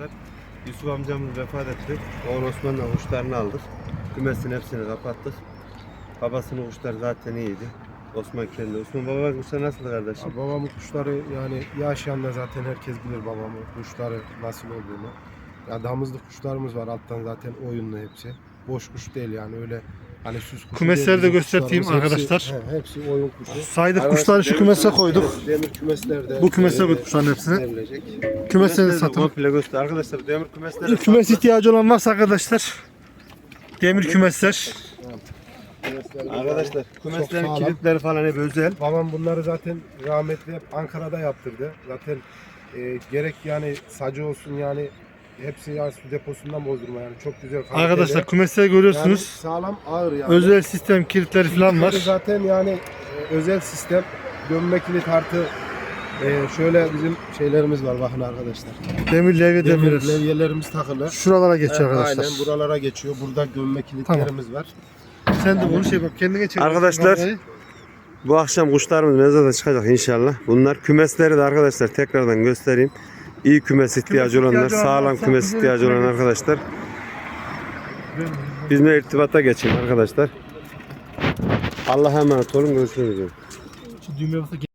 arkadaşlar. Yusuf amcamız vefat etti. Oğul Osman'la kuşlarını aldık. Kümesin hepsini kapattık. Babasının kuşları zaten iyiydi. Osman kendi. Osman baba kuşlar nasıl kardeşim? Ya babamın kuşları yani yaşayanlar zaten herkes bilir babamın kuşları nasıl olduğunu. Ya damızlık kuşlarımız var alttan zaten oyunlu hepsi. Boş kuş değil yani öyle hani süs kuşu Kümesleri de bizim göstereyim kuşlarımız. arkadaşlar. Hepsi, he, hepsi oyun kuşu. Saydık kuşları şu kümese koyduk. Demir kümeslerde. Bu kümese koyduk kuşların hepsini. verilecek. Kümesleri de satın. Komple göster. Arkadaşlar demir kümesleri. Kümes ihtiyacı olan varsa arkadaşlar. Demir kümesler. Kümesler Arkadaşlar Çok kümeslerin sağlam. kilitleri falan hep özel. Babam bunları zaten rahmetli hep Ankara'da yaptırdı. Zaten e, gerek yani sacı olsun yani hepsi yani su deposundan bozdurma yani çok güzel. kaliteli. Arkadaşlar kümesleri yani görüyorsunuz. sağlam ağır yani. Özel sistem kilitleri falan var. Zaten yani e, özel sistem gömme kilit artı e, şöyle bizim şeylerimiz var bakın arkadaşlar. Demir demir. levyelerimiz takılı. Şuralara geçiyor Evet, arkadaşlar. Aynen buralara geçiyor. Burada gömme kilitlerimiz var. Sen de bunu şey bak kendine çevir. Arkadaşlar, Bu akşam kuşlarımız mezarda çıkacak inşallah. Bunlar kümesleri de arkadaşlar tekrardan göstereyim. İyi kümes ihtiyacı Kümes olanlar, ihtiyacı sağlam kümes ihtiyacı olan arkadaşlar. Bizimle irtibata geçin arkadaşlar. Allah'a emanet olun. Görüşmek üzere.